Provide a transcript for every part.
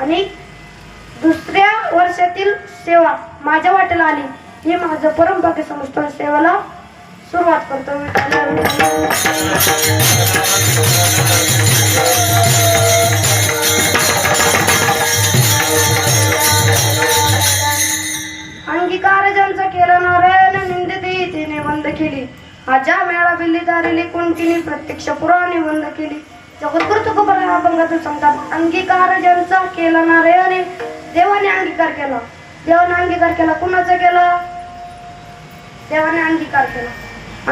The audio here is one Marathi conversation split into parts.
आणि दुसऱ्या वर्षातील सेवा माझ्या वाटेला आली. हे माझं परम भाग्य समजतो सेवेला सुरुवात करतो. अंगीकार ज्यांचा केला नारायण निंदिते तिने बंद केली. आजा मेळा बिल्ली दारिली कोणतीने प्रत्यक्ष पुराणे बंद केली. जगद्गुरु तुकोबर अभंगातून सांगतात. अंगीकार ज्यांचा केला नारायण देवाने अंगीकार केला. देवाने अंगीकार केला कुणाचा केला? देवाने अंगीकार केला.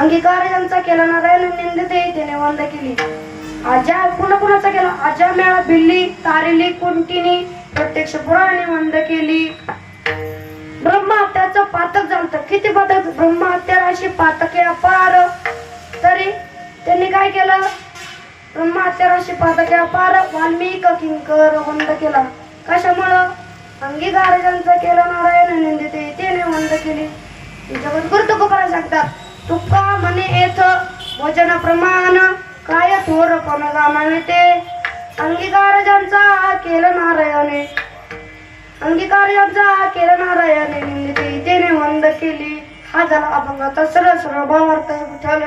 अंगीकार ज्यांचा केला नारायण निंदते त्याने वंद केली. आजा पुन्हा कुणाचा केला? आजा मेळा बिल्ली तारिली कुंटिनी प्रत्यक्ष पुराणे वंद केली. ब्रह्महत्याचं पातक झालं किती पातक? ब्रह्महत्या अशी पातके अपार. तरी त्यांनी काय केलं? ब्रह्महत्या अशी पार वाल्मिक किंकर वंद केला. कशामुळं? अंगीकार ज्यांचा केला नारायण निंदिते तेने वंद केली. जगत तुकोबा सांगतात. तुका म्हणे येथ भोजन प्रमाण काय थोर पण गामावे ते. अंगीकार ज्यांचा केलं नारायणे. अंगीकार यांचा केला नारायणे निंदिते तेने वंद केली. हा झाला अभंगाचा सरळ सरळ भावार्थ विठ्ठल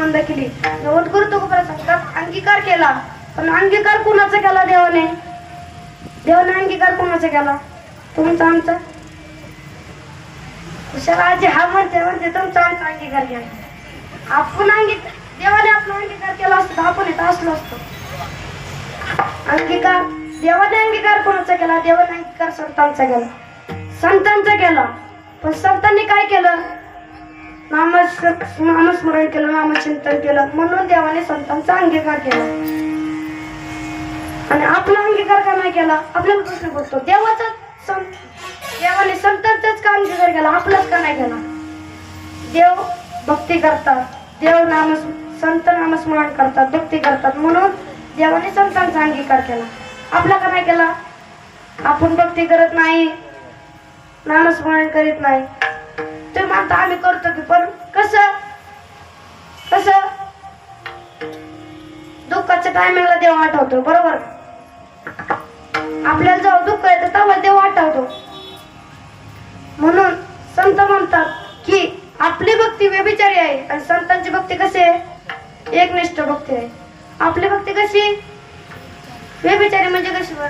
निंदिते केली नवत गुरु तुकोबरा सांगतात अंगीकार केला. पण अंगीकार कुणाचा केला देवाने? देवाने अंगीकार कुणाचा केला? तुमचा आमचा? कुशाला आजी हा म्हणते म्हणते तुमचा आमचा अंगीकार केला. आपण अंगीकार देवाने आपला अंगीकार केला असतो तर आपण इथं असलो असतो. अंगीकार देवाने अंगीकार कोणाचा केला? देवाने अंगीकार संतांचा केला. संतांचा केला. पण संतांनी काय केलं? नामस नामस्मरण केलं नामचिंतन केलं. म्हणून देवाने संतांचा अंगीकार केला. आणि आपला अंगीकार का नाही केला? आपल्याला प्रश्न पडतो देवाचा संत देवाने संतांचाच का अंगीकार केला? आपलाच का नाही केला? देव भक्ती करतात. देव नाम संत नामस्मरण करतात भक्ती करतात. म्हणून देवाने संतांचा अंगीकार केला. आपला का नाही केला? आपण भक्ती करत नाही. नामस्मरण करीत नाही. तुम्ही आम्ही करतो की पण कसं? कसं? दुःखाच्या टायमिंगला देव आठवतो बरोबर? आपल्याला जेव्हा दुःख येतं तेव्हा देव आठवतो. म्हणून संत म्हणतात की आपली भक्ती व्यभिचारी आहे आणि संतांची भक्ती कशी आहे? एकनिष्ठ भक्ती आहे. आपली भक्ती कशी? व्यभिचारी म्हणजे कशी बर?